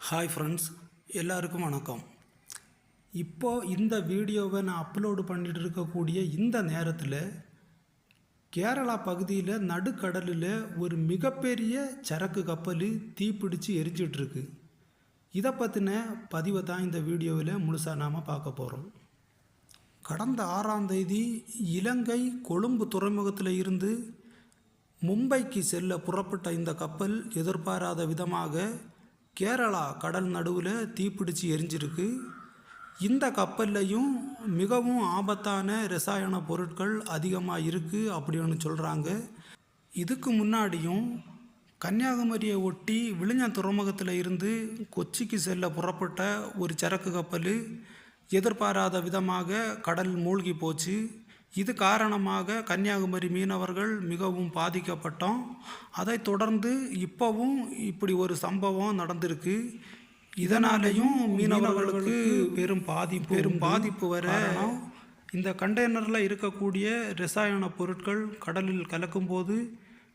Hi friends எல்லாருக்கும் வணக்கம். இப்போ இந்த வீடியோவை நான் அப்லோடு பண்ணிட்டு இருக்கக்கூடிய இந்த நேரத்தில் கேரளா பகுதியில் நடுக்கடலில் ஒரு மிகப்பெரிய சரக்கு கப்பல் தீப்பிடித்து எரிஞ்சிட்ருக்கு. இதை பற்றின பதிவை தான் இந்த வீடியோவில் முழுசாக நாம் பார்க்க போகிறோம் கடந்த ஆறாம் தேதி இலங்கை கொழும்பு துறைமுகத்தில் இருந்து மும்பைக்கு செல்ல புறப்பட்ட இந்த கப்பல் எதிர்பாராத விதமாக கேரளா கடல் நடுவில் தீப்பிடிச்சு எரிஞ்சிருக்கு. இந்த கப்பல்லையும் மிகவும் ஆபத்தான ரசாயன பொருட்கள் அதிகமாக இருக்குது அப்படின்னு சொல்கிறாங்க இதுக்கு முன்னாடியும் கன்னியாகுமரியை ஒட்டி விழுஞ்ச துறைமுகத்தில் இருந்து கொச்சிக்கு செல்ல புறப்பட்ட ஒரு சரக்கு கப்பல் எதிர்பாராத விதமாக கடல் மூழ்கி போச்சு. இது காரணமாக கன்னியாகுமரி மீனவர்கள் மிகவும் பாதிக்கப்பட்டோம். அதைத் தொடர்ந்து இப்போவும் இப்படி ஒரு சம்பவம் நடந்திருக்கு. இதனாலேயும் மீனவர்களுக்கு பெரும் பாதிப்பு பெரும் பாதிப்பு வர இந்த கண்டெய்னரில் இருக்கக்கூடிய ரசாயன பொருட்கள் கடலில் கலக்கும்போது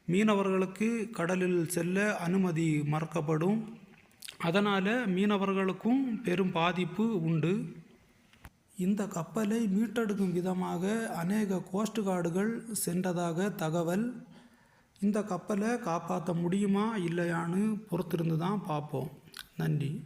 மீனவர்களுக்கு கடலில் செல்ல அனுமதி மறுக்கப்படும். அதனால் மீனவர்களுக்கும் பெரும் பாதிப்பு உண்டு. இந்த கப்பலை மீட்டெடுக்கும் விதமாக அநேக கோஸ்ட் கார்டுகள் சென்றதாக தகவல். இந்த கப்பலை காப்பாற்ற முடியுமா இல்லையான்னு பொறுத்திருந்து தான் பார்ப்போம். நன்றி.